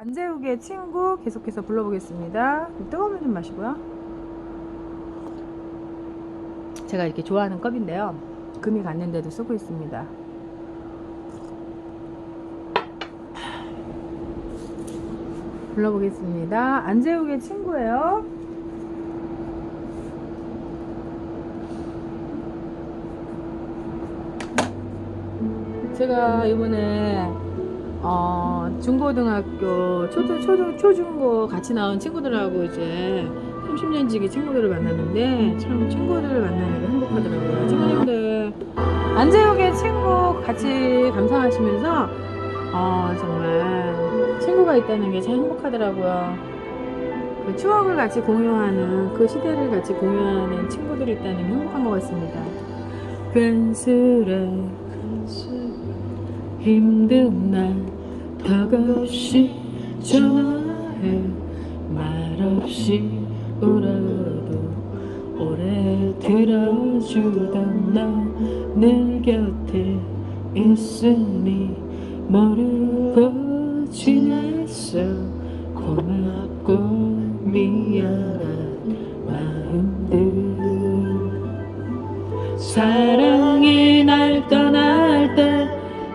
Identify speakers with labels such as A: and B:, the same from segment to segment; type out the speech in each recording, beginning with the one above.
A: 안재욱의 친구 계속해서 불러보겠습니다. 뜨거운 물 좀 마시고요. 제가 이렇게 좋아하는 컵인데요. 금이 갔는데도 쓰고 있습니다. 불러보겠습니다. 안재욱의 친구예요. 제가 이번에 어, 중고등학교, 초등, 초등, 초중고 같이 나온 친구들하고 이제 30년 지기 친구들을 만났는데 참 친구들을 만나니까 행복하더라고요. 친구님들 안재욱의 친구 같이 감상하시면서 어, 정말 친구가 있다는 게 참 행복하더라고요. 그 추억을 같이 공유하는 그 시대를 같이 공유하는 친구들이 있다는 게 행복한 것 같습니다. 괜스레 힘든 날 턱없이 전화해. 말없이 울어도 오래 들어주던 너내 곁에 있으니 모르고 지냈어. 고맙고 미안한 마음들. 사랑이 날 떠날 때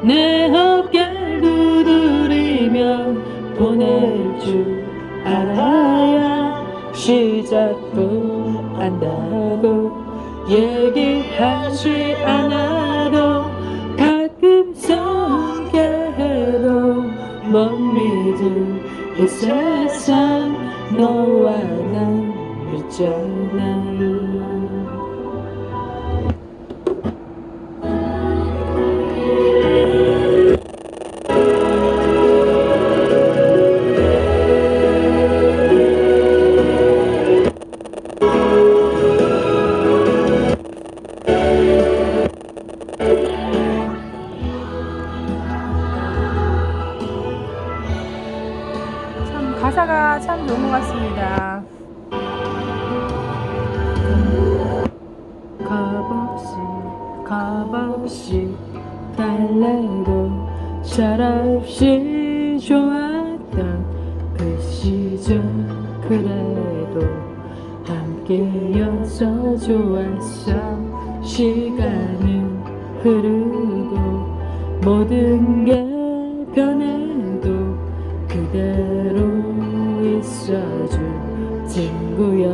A: 내 어깨를 두드리며 보낼 줄 알아야 시작도 안다고 얘기하지 않아도 가끔 성게해도 못 믿을 이 세상 너와 난 있잖아 가사가 참 좋은 것 같습니다. 겁없이 겁없이 달래도 철없이 좋았던 그 시절 그래도 함께여서 좋았어 시간은 흐르고 모든 게 변해도 그대로 있어줄 친구야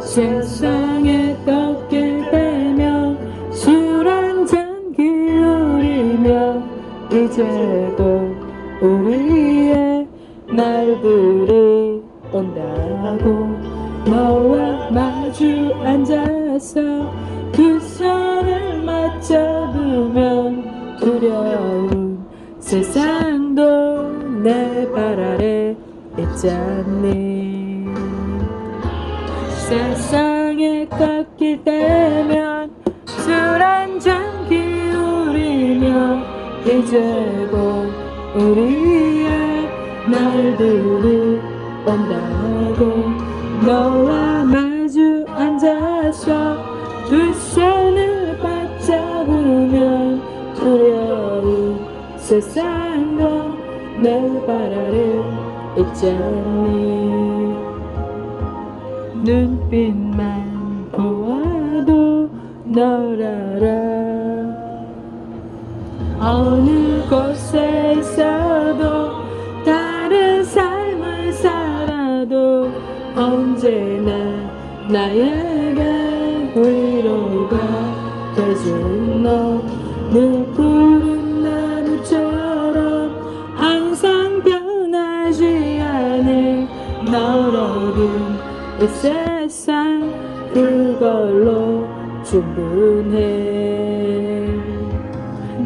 A: 세상에 꺾일 때면 술 한잔 기울이며 이제도 우리의 날들이 온다고 너와 마주 앉아서 두 손을 맞잡으면 두려운 세상 도내발 아래 있잖니. 세상에 꺾일 때면 술 한잔 기울이며 이제 곧 우리의 날들이 온다고. 너와 마주 앉아서 두 손을 맞잡으면 두려운 세상도 내 발 아래 있잖니. 눈빛만 보아도 널 알아. 어느 곳에 있어도 다른 삶을 살아도 언제나 나에게 위로가 되준 너늘 이 세상 그걸로 충분해.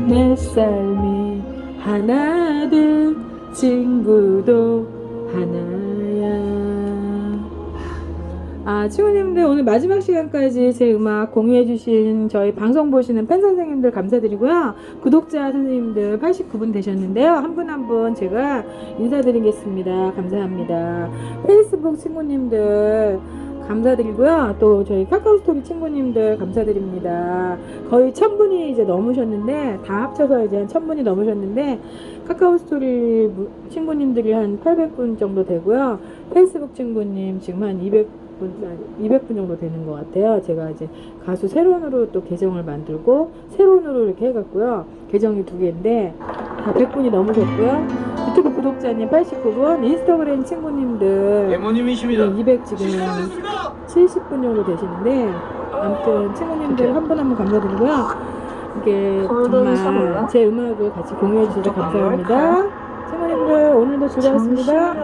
A: 내 삶이 하나든 친구도 하나야 아 친구님들 오늘 마지막 시간까지 제 음악 공유해주신 저희 방송 보시는 팬 선생님들 감사드리고요 구독자 선생님들 89분 되셨는데요 한 분 한분 제가 인사드리겠습니다 감사합니다 페이스북 친구님들 감사드리고요. 또 저희 카카오스토리 친구님들 감사드립니다. 거의 천 분이 이제 넘으셨는데 다 합쳐서 이제 천 분이 넘으셨는데 카카오스토리 무- 친구님들이 한 800분 정도 되고요. 페이스북 친구님 지금 한 200 분 200분 정도 되는 것 같아요. 제가 이제 가수 새론으로 또 계정을 만들고 새론으로 이렇게 해갖고요. 계정이 두 개인데 다 100분이 넘으셨고요. 유튜브 구독자님 89분, 인스타그램 친구님들
B: 예모님이십니다.
A: 200 지금 70분 정도 되시는데 아무튼 친구님들 한 분 한 분 감사드리고요. 이게 정말 제 음악을 같이 공유해 주셔서 감사합니다. 친구님들 오늘도 즐거웠습니다.